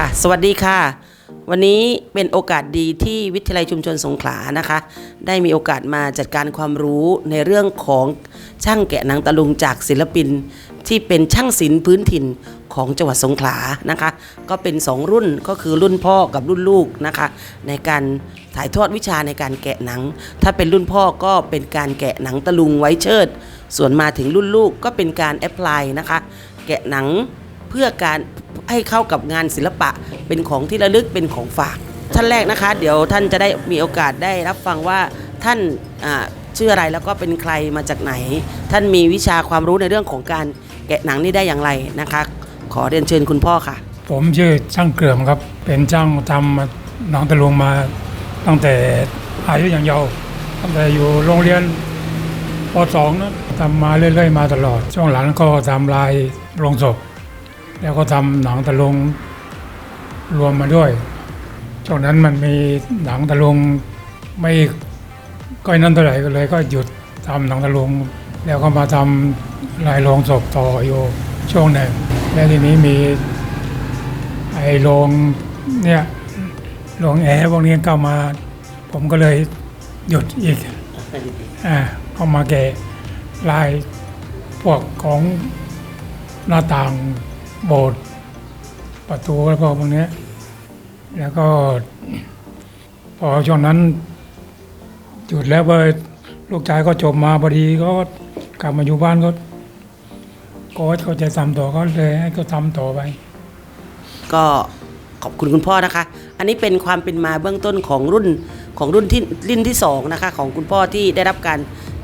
ค่ะ สวัสดีค่ะ วันนี้เป็นโอกาสดีที่วิทยาลัยชุมชนสงขลานะคะ ได้มีโอกาสมาจัดการความรู้ในเรื่องของช่างแกะหนังตะลุงจากศิลปิน ที่เป็นช่างศิลป์พื้นถิ่นของจังหวัดสงขลานะคะ ก็เป็น 2 รุ่นก็คือรุ่นพ่อกับรุ่นลูกนะคะ ในการถ่ายทอดวิชาในการแกะหนัง ถ้าเป็นรุ่นพ่อก็เป็นการแกะหนังตะลุงไว้เชิด ส่วนมาถึงรุ่นลูกก็เป็นการแอพพลายนะคะ แกะหนัง พื่อการให้เข้ากับงานศิลปะ เป็นของที่ระลึกเป็นของฝาก ท่านแรกนะคะ เดี๋ยวท่านจะได้มีโอกาสได้รับฟังว่าท่านชื่ออะไรแล้วก็เป็นใครมาจากไหน ท่านมีวิชาความรู้ในเรื่องของการแกะหนังนี่ได้อย่างไรนะคะ ขอเรียนเชิญคุณพ่อค่ะ ผมชื่อช่างเกลือมครับ เป็นช่างทำหนังตะลุงมาตั้งแต่อายุย่างเยาว์ตั้งแต่อยู่โรงเรียนป .2 นะทำมาเรื่อยๆมาตลอด ช่วงหลังก็ทำลายโรงศพ แล้วก็ทำหนังตะลุงรวมมาด้วยช่วงนั้นมันมีหนังตะลุงไม่ก้อยนั้นเท่าไหร่ก็เลย ก็หยุดทำหนังตะลุงแล้วก็มาทำลายโรงศพต่ออยู่ช่วงหนึ่งแล้วทีนี้มีไอ้โรงเนี่ยโรงแอร์พวกนี้เข้ามา ผมก็เลยหยุดอีกอ่าเข้ามาแกะลายพวกของหน้าต่าง โบสถ์ประตูแล้วก็พวกนี้แล้วก็ พอช่วงนั้นหยุดแล้วไปลูกชายก็จบมาพอดีก็กลับมาอยู่บ้านก็ก็เขาจะทำต่อก็เลยให้เขาทำต่อไป ก็ขอบคุณคุณพ่อนะคะ อันนี้เป็นความเป็นมาเบื้องต้นของรุ่นของรุ่นที่รุ่นที่สองนะคะ ของคุณพ่อที่ได้รับการ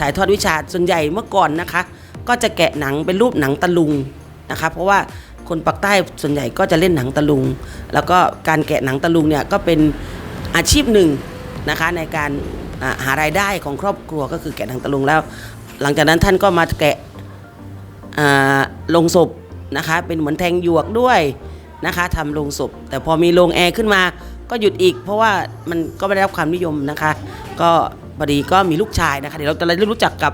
ถ่ายทอดวิชาส่วนใหญ่เมื่อก่อนนะคะ ก็จะแกะหนังเป็นรูปหนังตะลุงนะคะ เพราะว่า คนปากใต้ส่วนใหญ่ก็จะเล่นหนังตะลุง แล้วก็การแกะหนังตะลุงเนี่ยก็เป็นอาชีพหนึ่งนะคะในการหารายได้ของครอบครัวก็คือแกะหนังตะลุงแล้ว หลังจากนั้นท่านก็มาแกะลงศพนะคะเป็นเหมือนแทงหยวกด้วยนะคะทำลงศพ แต่พอมีโรงแอร์ขึ้นมาก็หยุดอีก เพราะว่ามันก็ไม่ได้รับความนิยมนะคะ ก็พอดีก็มีลูกชายนะคะเดี๋ยวเราจะได้รู้จักกับ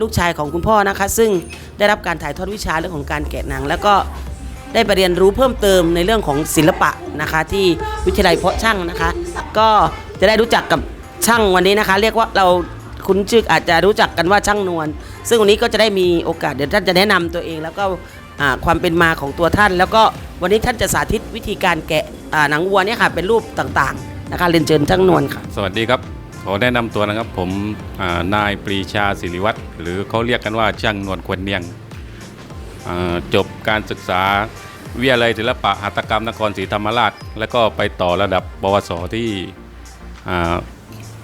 ลูกชายของคุณพ่อนะคะ ซึ่งได้รับการถ่ายทอดวิชาเรื่องของการแกะหนัง แล้วก็ ได้ไปเรียนรู้เพิ่มเติมในเรื่องของศิลปะนะคะ ที่วิทยาลัยเพาะช่างนะคะ ก็จะได้รู้จักกับช่างวันนี้นะคะ เรียกว่าเราคุ้นชื่ออาจจะรู้จักกันว่าช่างนวลซึ่งวันนี้ก็จะได้มีโอกาสเดี๋ยวท่านจะแนะนำตัวเอง แล้วก็ความเป็นมาของตัวท่าน แล้วก็วันนี้ท่านจะสาธิตวิธีการแกะหนังวัวเนี่ยค่ะเป็นรูปต่างๆนะคะเรียนเชิญช่างนวลค่ะ สวัสดีครับขอแนะนำตัวนะครับผมนายปรีชาศิริวัตรหรือเขาเรียกกันว่าช่างนวลควนเนียง จบการศึกษาวิทยาลัยศิลปะหัตถกรรมนครศรีธรรมราช แล้วก็ไปต่อระดับปวสที่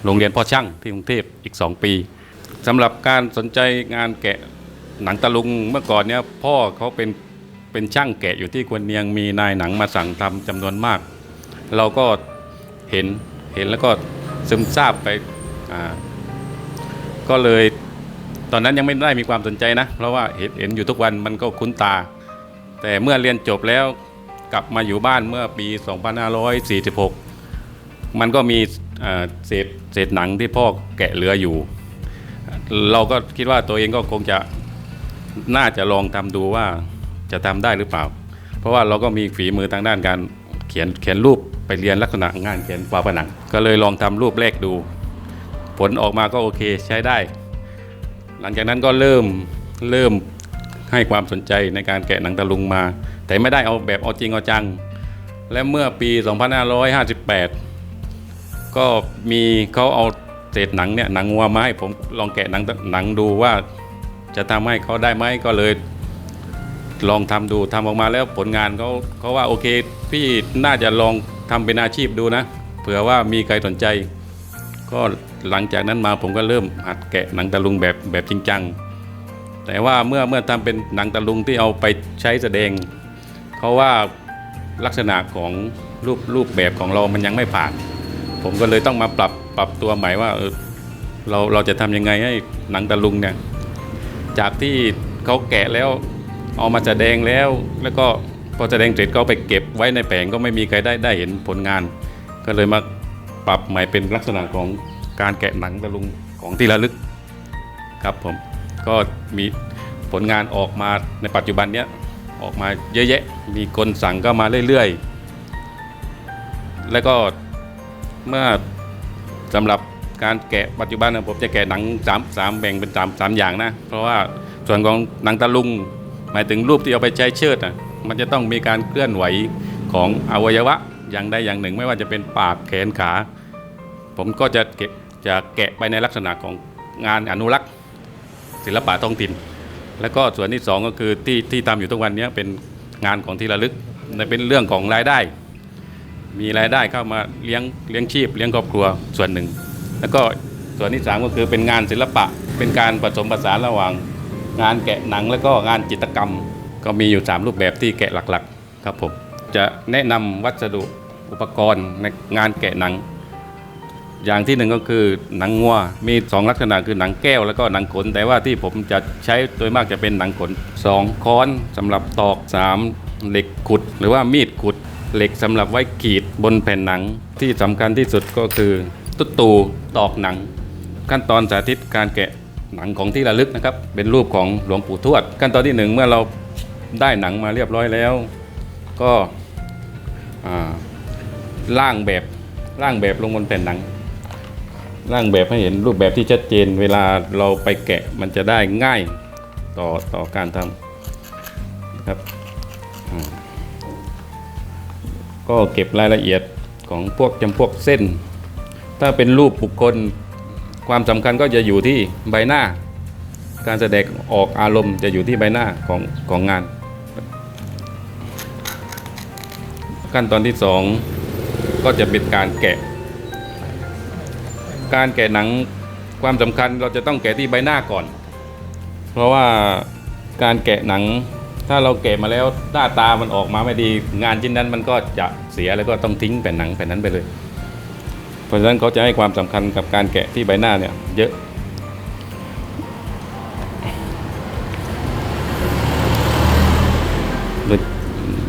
โรงเรียนพ่อช่างที่กรุงเทพอีก 2 ปีสำหรับการสนใจงานแกะหนังตะลุงเมื่อก่อนเนี่ยพ่อเขาเป็นเป็นช่างแกะอยู่ที่ควนเนียงมีนายหนังมาสั่งทำจำนวนมาก เราก็เห็นเห็นแล้วก็ซึมซาบไปก็เลย ตอนนั้นยังไม่ได้มีความสนใจนะ เพราะว่าเห็นเห็นอยู่ทุกวันมันก็คุ้นตา แต่เมื่อเรียนจบแล้วกลับมาอยู่บ้านเมื่อปี 2546 มันก็มีเศษเศษหนังที่พ่อแกะเหลืออยู่ เราก็คิดว่าตัวเองก็คงจะน่าจะลองทำดูว่าจะทำได้หรือเปล่า เพราะว่าเราก็มีฝีมือทางด้านการเขียนเขียนรูปไปเรียนลักษณะงานเขียนฝาผนัง ก็เลยลองทำรูปแรกดู ผลออกมาก็โอเคใช้ได้ หลังจากนั้นก็เริ่มเริ่มให้ความสนใจในการแกะหนังตะลุงมา แต่ไม่ได้เอาแบบเอาจริงเอาจัง และเมื่อปี 2558 ก็มีเขาเอาเศษหนังเนี่ยหนังวัวมาให้ผมลองแกะหนังหนังดูว่าจะทำให้เขาได้ไหมก็เลยลองทำดูทำออกมาแล้วผลงานเขาเขาว่าโอเค พี่น่าจะลองทำเป็นอาชีพดูนะ เผื่อว่ามีใครสนใจ ก็ หลังจากนั้นมาผมก็เริ่มหัดแกะหนังตะลุงแบบแบบจริงจัง แต่ว่าเมื่อเมื่อทำเป็นหนังตะลุงที่เอาไปใช้แสดงเขาะว่าลักษณะของรูปรูปแบบของเรามันยังไม่ผ่าน ผมก็เลยต้องมาปรับปรับตัวใหม่ว่าเออเราเราจะทำยังไงให้หนังตะลุงเนี่ยจากที่เขาแกะแล้วเอามาแสดงแล้ว แล้วก็พอแสดงเสร็จก็ไปเก็บไว้ในแผงก็ไม่มีใครได้ได้เห็นผลงาน ก็เลยมาปรับใหม่เป็นลักษณะของ การแกะหนังตะลุงของที่ระลึกครับผมก็มีผลงานออกมาในปัจจุบันเนี้ยออกมาเยอะแยะ มีคนสั่งก็มาเรื่อยๆ แล้วก็เมื่อสำหรับการแกะปัจจุบันนะผมจะแกะหนังสามสามแบ่งเป็นสามสามอย่างนะ เพราะว่าส่วนของหนังตะลุง หมายถึงรูปที่เอาไปใช้เชิดอะมันจะต้องมีการเคลื่อนไหวของอวัยวะอย่างใดอย่างหนึ่ง ไม่ว่าจะเป็นปากแขนขา ผมก็จะเก็บ จะแกะไปในลักษณะของงานอนุรักษ์ศิลปะท้องถิ่น แล้วก็ส่วนที่สองก็คือที่ที่ทำอยู่ทุกวันนี้เป็นงานของที่ระลึกในเป็นเรื่องของรายได้ มีรายได้เข้ามาเลี้ยงเลี้ยงชีพ เลี้ยงครอบครัวส่วนหนึ่ง แล้วก็ส่วนที่สามก็คือเป็นงานศิลปะเป็นการผสมผสานระหว่างงานแกะหนังแล้วก็งานจิตกรรม ก็มีอยู่ 3 รูปแบบที่แกะหลักๆ ครับผมจะแนะนำวัสดุอุปกรณ์ในงานแกะหนัง อย่างที่หนึ่งก็คือหนังงัวมีสองลักษณะคือหนังแก้วแล้วก็หนังขน แต่ว่าที่ผมจะใช้โดยมากจะเป็นหนังขนสองค้อนสำหรับตอกสามเหล็กขุด หรือว่ามีดขุด เหล็กสำหรับไว้กรีดบนแผ่นหนังที่สำคัญที่สุดก็คือ ตุ๊ตูตอกหนัง ขั้นตอนสาธิตการแกะหนังของที่ระลึกนะครับ เป็นรูปของหลวงปู่ทวด ขั้นตอนที่หนึ่งเมื่อเราได้หนังมาเรียบร้อยแล้ว ก็อ่าร่างแบบร่างแบบลงบนแผ่นหนัง ร่างแบบให้เห็นรูปแบบที่ชัดเจน เวลาเราไปแกะมันจะได้ง่ายต่อต่อการทำครับ ก็เก็บรายละเอียดของพวกจำพวกเส้น ถ้าเป็นรูปบุคคลความสำคัญก็จะอยู่ที่ใบหน้า การแสดงออกอารมณ์จะอยู่ที่ใบหน้าของของงาน ขั้นตอนที่สองก็จะเป็นการแกะ การแกะหนังความสำคัญเราจะต้องแกะที่ใบหน้าก่อน เพราะว่าการแกะหนัง ถ้าเราแกะมาแล้วหน้าตามันออกมาไม่ดี งานชิ้นนั้นมันก็จะเสียแล้วก็ต้องทิ้งแผ่นหนังแผ่นนั้นไปเลย เพราะฉะนั้นเขาจะให้ความสำคัญกับการแกะที่ใบหน้าเนี่ยเยอะโดย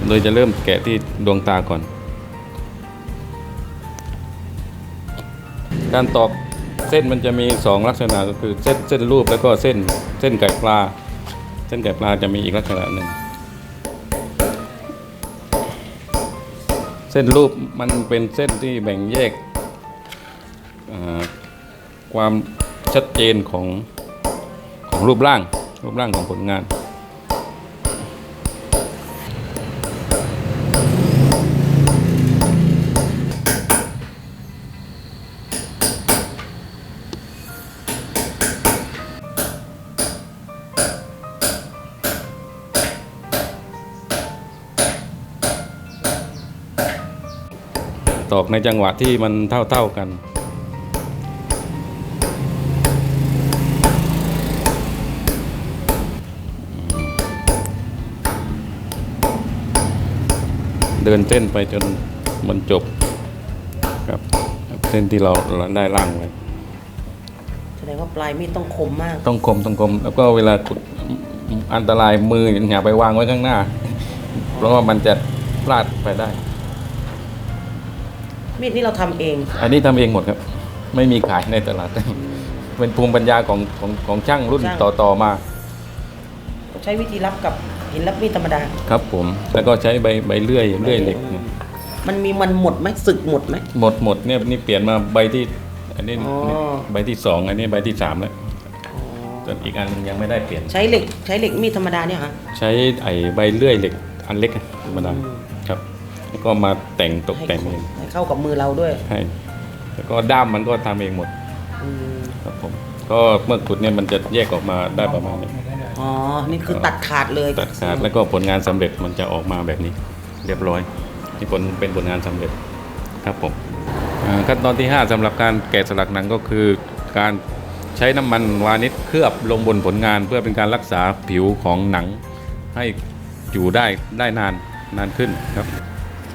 โดยจะเริ่มแกะที่ดวงตาก่อน การตอกเส้นมันจะมีสองลักษณะก็คือเส้นเส้นรูปแล้วก็เส้นเส้นไก่ปลา เส้นไก่ปลาจะมีอีกลักษณะหนึ่งเส้นรูปมันเป็นเส้นที่แบ่งแยกความชัดเจนของของรูปร่างรูปร่างของผลงาน ตอกในจังหวะที่มันเท่าๆกัน เดินเส้นไปจนมันจบครับเส้นที่เราได้ร่างไว้แสดงว่าปลายมีดต้องคมมาก ต้องคมต้องคม แล้วก็เวลาขุดอันตรายมืออย่าไปวางไว้ข้างหน้า เพราะว่ามันจะพลาดไปได้ มีดนี่เราทำเอง อันนี้ทำเองหมดครับ ไม่มีขายในตลาด เป็นภูมิปัญญาของของของช่างรุ่นช่างต่อต่อมา ใช้วิธีรับกับหินรับมีดธรรมดา ครับผม แล้วก็ใช้ใบใบเลื่อยเลื่อยเหล็กเนี่ยมันมีมันหมดไหมสึกหมดไหมหมดหมดเนี่ยนี่เปลี่ยนมาใบที่ อันนี้อ๋อนี่ใบที่สองอันนี้ใบที่สามแล้วส่วนอีกอันหนึงยังไม่ได้เปลี่ยน ใช้เหล็กใช้เหล็กมีดธรรมดาเนี่ยฮะใช้ไอ้ใบเลื่อยเหล็กอันเล็กธรรมดาอืมครับแล้ว ก็มาแต่งตกให้แต่งเองให้เข้ากับมือเราด้วยให้แล้วก็ด้ามมันก็ทำเองหมดอืมครับผม ก็เมื่อขุดเนี่ยมันจะแยกออกมาได้ประมาณนี้ อ๋อ นี่คือตัดขาดเลยตัดขาดแล้วก็ผลงานสำเร็จมันจะออกมาแบบนี้ เรียบร้อยที่ผลเป็นผลงานสำเร็จครับผมอ่าขั้นตอนที่ 5สำหรับการแกะสลักหนังก็คือการใช้น้ำมันวานิชเคลือบลงบนผลงาน เพื่อเป็นการรักษาผิวของหนัง ให้อยู่ได้ได้นานนานขึ้นครับ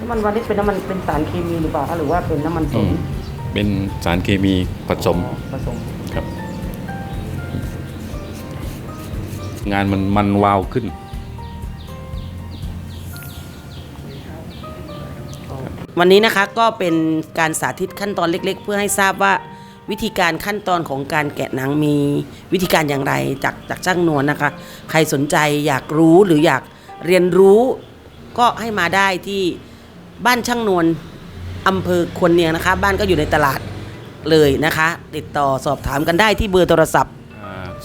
น้ำมันวานิชเป็นน้ำมันเป็นสารเคมีหรือเปล่าคะหรือว่าเป็นน้ำมันสอืนมเป็นสารเคมีผสม ผสมครับ งานมันมันวาวขึ้น วันนี้นะคะก็เป็นการสาธิตขั้นตอนเล็ก ๆ เพื่อให้ทราบว่าวิธีการขั้นตอนของการแกะหนังมีวิธีการอย่างไรจากจากช่างนวลนะคะ ใครสนใจอยากรู้หรืออยากเรียนรู้ ก็ให้มาได้ที่ บ้านช่างนวลอำเภอควนเนียงนะคะ บ้านก็อยู่ในตลาดเลยนะคะ ติดต่อสอบถามกันได้ที่เบอร์โทรศัพท์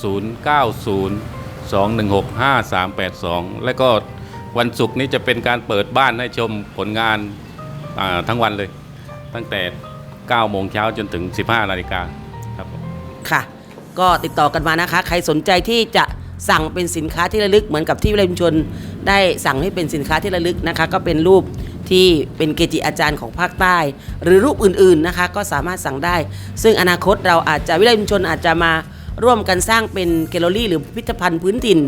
0902165382 แล้วก็วันศุกร์นี้จะเป็นการเปิดบ้านให้ชมผลงานอ่าทั้งวันเลย ตั้งแต่ 9 โมงเช้าจนถึง 15 นาฬิกาครับผมค่ะ ก็ติดต่อกันมานะคะ ใครสนใจที่จะสั่งเป็นสินค้าที่ระลึกเหมือนกับที่วิเลยชุมชนได้สั่งให้เป็นสินค้าที่ระลึกนะคะ ก็เป็นรูป ที่เป็นเกจิอาจารย์ของภาคใต้ หรือรูปอื่นๆนะคะก็สามารถสั่งได้ ซึ่งอนาคตเราอาจจะวิเลยชุมชนอาจจะมาร่วมกันสร้างเป็นแกลเลอรี่ หรือพิพิธภัณฑ์พื้นถิ่น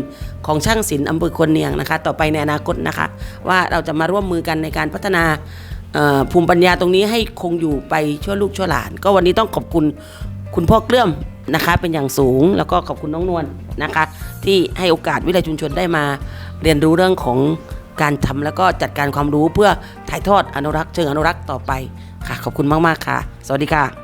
ของช่างศิลป์อำเภอควนเนียงนะคะ ต่อไปในอนาคตนะคะ ว่าเราจะมาร่วมมือกันในการพัฒนาภูมิปัญญาตรงนี้ให้คงอยู่ไปชั่วลูกชั่วหลาน ก็วันนี้ต้องขอบคุณคุณพ่อเกลื่อมนะคะ เป็นอย่างสูงแล้วก็ขอบคุณน้องนวลนะคะ ที่ให้โอกาสวิทยาชุมชนได้มาเรียนรู้เรื่องของ การทำแล้วก็จัดการความรู้เพื่อถ่ายทอดอนุรักษ์เชิงอนุรักษ์ต่อไปค่ะ ขอบคุณมาก ๆ ค่ะ สวัสดีค่ะ